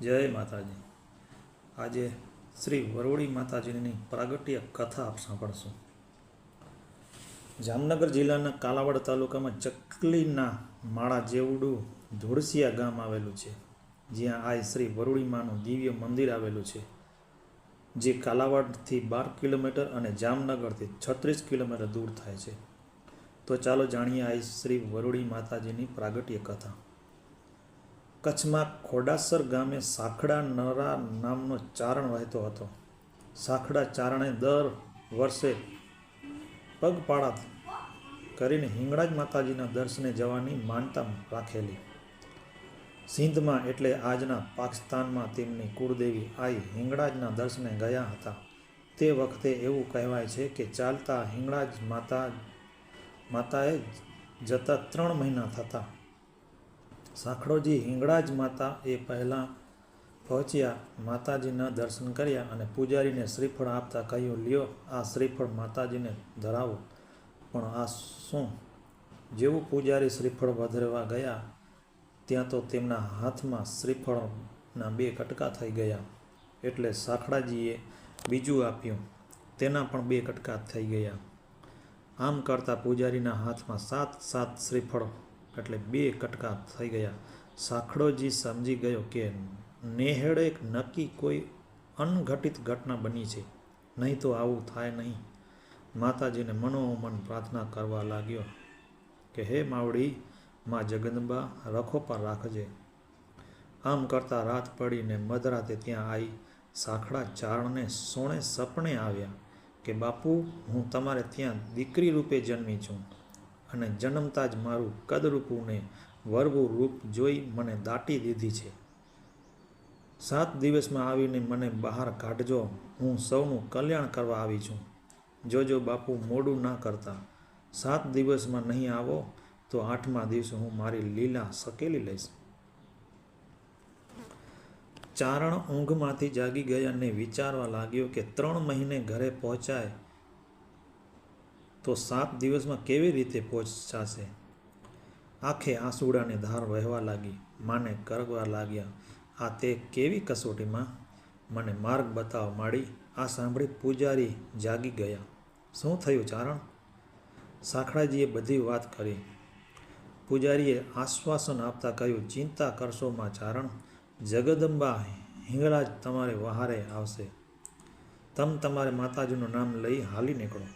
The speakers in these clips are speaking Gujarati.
જય માતાજી. આજે શ્રી વરોડી માતાજીની પ્રાગટ્ય કથા આપ સાંભળશું. જામનગર જિલ્લાના કાલાવાડ તાલુકામાં ચકલીના માળા જેવડું ધોળસિયા ગામ આવેલું છે. જ્યાં આ શ્રી વરુડીમાનું દિવ્ય મંદિર આવેલું છે. જે કાલાવાડથી બાર કિલોમીટર અને જામનગરથી છત્રીસ કિલોમીટર દૂર થાય છે. તો ચાલો જાણીએ આ શ્રી વરોડી માતાજીની પ્રાગટ્ય કથા. કચ્છમાં ખોડાસર ગામે સાખડા નરા નામનો ચારણ વહેતો હતો. સાખડા ચારણે દર વર્ષે પગપાળા કરીને હિંગળાજ માતાજીના દર્શને જવાની માનતા રાખેલી. સિંધમાં એટલે આજના પાકિસ્તાનમાં તેમની કુળદેવી આઈ હિંગળાજના દર્શને ગયા હતા. તે વખતે એવું કહેવાય છે કે ચાલતા હિંગળાજ માતા માતાએ જતા ત્રણ મહિના થતા સાખડોજી હિંગળાજ માતા એ પહેલાં પહોંચ્યા, માતાજીના દર્શન કર્યા અને પૂજારીને શ્રીફળ આપતા કહ્યું, લ્યો, આ શ્રીફળ માતાજીને ધરાવો. પણ આ શું? જેવું પૂજારી શ્રીફળ વધરવા ગયા, ત્યાં તો તેમના હાથમાં શ્રીફળના બે કટકા થઈ ગયા. એટલે સાખડાજીએ બીજું આપ્યું, તેના પણ બે કટકા થઈ ગયા. આમ કરતાં પૂજારીના હાથમાં સાત સાત શ્રીફળ એટલે બે કટકા થઈ ગયા. સાખડોજી સમજી ગયો કે નેહળે નક્કી કોઈ અનઘટિત ઘટના બની છે. નહીં તો આવું થાય નહીં. માતાજીને મનોમન પ્રાર્થના કરવા લાગ્યો કે, હે માવડી, માં જગદંબા, રખો પર રાખજે. આમ કરતાં રાત પડીને મધરાતે ત્યાં આવી સાખડા ચારણને સોણે સપણે આવ્યા કે, બાપુ, હું તમારે ત્યાં દીકરી રૂપે જન્મી છું. અને જન્મતા જ મારું કદરૂપું ને વરવું રૂપ જોઈ મને દાટી દીધી છે. સાત દિવસમાં આવીને મને બહાર કાઢજો. હું સૌનું કલ્યાણ કરવા આવી છું. જોજો બાપુ, મોડું ના કરતા. સાત દિવસમાં નહીં આવો તો આઠમા દિવસે હું મારી લીલા સકેલી લઈશ. ચારણ ઊંઘમાંથી જાગી ગયા અને વિચારવા લાગ્યો કે ત્રણ મહિને ઘરે પહોંચાય તો સાત દિવસમાં કેવી રીતે પહોંચાશે? આંખે આંસુડાની ધાર વહેવા લાગી, માને કરગવા લાગ્યા. આ તે કેવી કસોટીમાં? મને માર્ગ બતાવવા માંડી, આ સાંભળી પૂજારી જાગી ગયા. શું થયું ચારણ? સાખડાજીએ બધી વાત કરી. પૂજારીએ આશ્વાસન આપતા કહ્યું, ચિંતા કરશો માં ચારણ, જગદંબા હિંગળાજ તમારે વહારે આવશે. તમ તમારે માતાજીનું નામ લઈ હાલી નીકળો.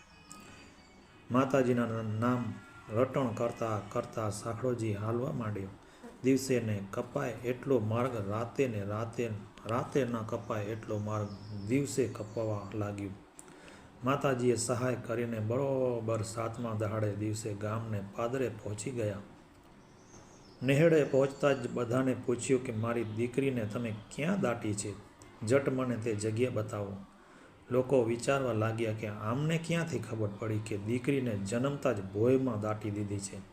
માતાજીના નામ રટણ કરતા કરતા સાખડોજી હાલવા માંડ્યો. દિવસે ને કપાય એટલો માર્ગ, રાતે ને રાતે રાતે ન કપાય એટલો માર્ગ દિવસે કપાવા લાગ્યું. માતાજીએ સહાય કરીને બરોબર સાતમા દહાડે દિવસે ગામને પાદરે પહોંચી ગયા. નેહડે પહોંચતા જ બધાને પૂછ્યું કે, મારી દીકરીને તમે ક્યાં દાટી છે? જટ મને તે જગ્યા બતાવો. લોકો વિચારવા લાગ્યા કે આમને ક્યાંથી ખબર પડી કે દીકરીને જન્મતા જ ભોયમાં દાટી દીધી છે.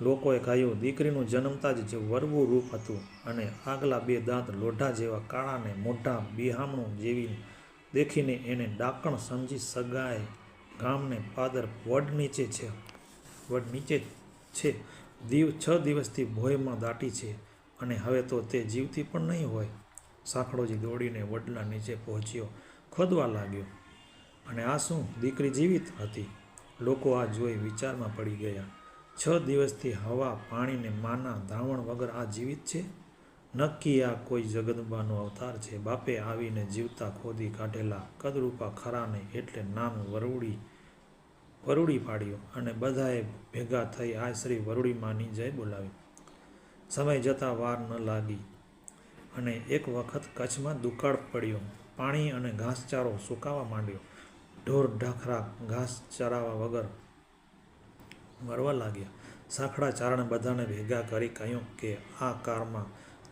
લોકોએ કહ્યું, દીકરીનું જન્મતા જ જે વરવું રૂપ હતું અને આગલા બે દાંત લોઢા જેવા કાળાને મોઢા બિહામણું જેવી દેખીને એને ડાકણ સમજી સગાએ ગામને પાદર વડ નીચે છે. વડ નીચે છે. દીવ છ દિવસથી ભોયમાં દાટી છે અને હવે તો તે જીવતી પણ નહીં હોય. સાંકળોજી દોડીને વડલા નીચે પહોંચ્યો. ખોદવા લાગ્યો. અને આ શું? દીકરી જીવિત હતી. લોકો આ જોઈ વિચારમાં પડી ગયા. છ દિવસથી હવા પાણીને માના ધાવણ વગર આ જીવિત છે? નક્કી આ કોઈ જગદંબાનો અવતાર છે? બાપે આવીને જીવતા ખોદી કાઢેલા કદરૂપા ખરાને એટલે નામ વરુડી વરુડી પાડ્યો અને બધાએ ભેગા થઈ આ શ્રી વરુડી માની જય બોલાવી. સમય જતાં વાર ન લાગી અને એક વખત કચ્છમાં દુકાળ પડ્યો. પાણી અને ઘાસચારો સુકાવા માંડ્યો. ઢોર ઢાખરા ઘાસ ચરાવા વગર મરવા લાગ્યા. સાખડા ચારણે બધાને ભેગા કરી કહ્યું કે, આ કાળમાં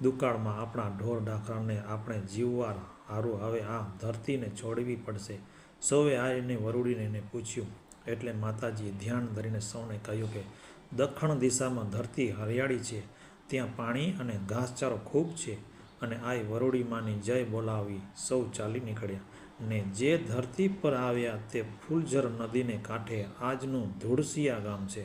દુકાળમાં આપણા ઢોર ઢાખરાને આપણે જીવવા હારું હવે આ ધરતીને છોડવી પડશે. સૌએ આ એને વરુડીને એને પૂછ્યું. એટલે માતાજીએ ધ્યાન ધરીને સૌને કહ્યું કે, દક્ષિણ દિશામાં ધરતી હરિયાળી છે. ત્યાં પાણી અને ઘાસચારો ખૂબ છે. અને આ વરોડીમાંની જય બોલાવી સૌ ચાલી નીકળ્યા. ને જે ધરતી પર આવ્યા તે ફૂલઝર નદીને કાંઠે આજનું ધુળસિયા ગામ છે.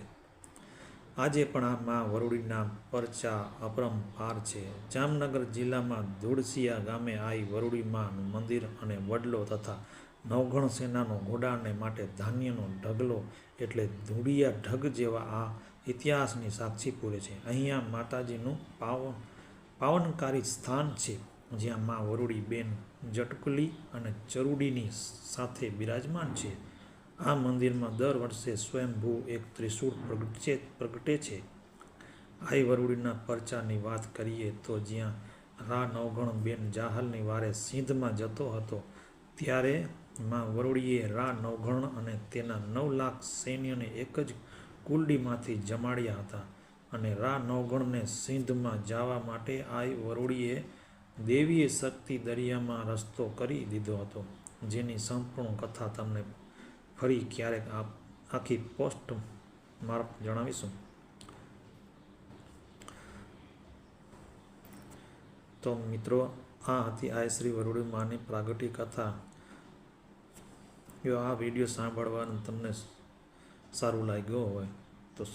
આજે પણ આ મા વરુડીના પરચા અપરંપાર છે. જામનગર જિલ્લામાં ધુળસિયા ગામે આઈ વરુડી માનું મંદિર અને વડલો તથા નવગણ સેનાનો ઘોડાને માટે ધાન્યનો ઢગલો એટલે ધૂળિયા ઢગ જેવા આ ઇતિહાસની સાક્ષી પૂરે છે. અહીંયા માતાજીનું પાવન પાવનકારી સ્થાન છે, જ્યાં મા વરુડી બેન જટકલી અને ચરુડીની સાથે બિરાજમાન છે. આ મંદિરમાં દર વર્ષે સ્વયંભૂ એક ત્રિશૂળ પ્રગટે પ્રગટે છે. આઈ વરુડીના પરચાની વાત કરીએ તો જ્યાં રા નવગણ બેન જાહલની વારે સિંધમાં જતો હતો, ત્યારે માં વરુડીએ રા નવગણ અને તેના નવ લાખ સૈન્યને એક જ કુલડીમાંથી જમાડ્યા હતા. અને રા નવગણને સિંધમાં જવા માટે આઈ વરુડીએ દેવીએ શક્તિ દરિયામાં રસ્તો કરી દીધો હતો, જેની સંપૂર્ણ કથા તમને ફરી ક્યારેક આખી પોસ્ટ મારફ જણાવીશું. તો મિત્રો, આ હતી આય શ્રી વરુડી માની પ્રાગટી કથા. જો આ વીડિયો સાંભળવાનું તમને સારું લાગ્યો હોય, તો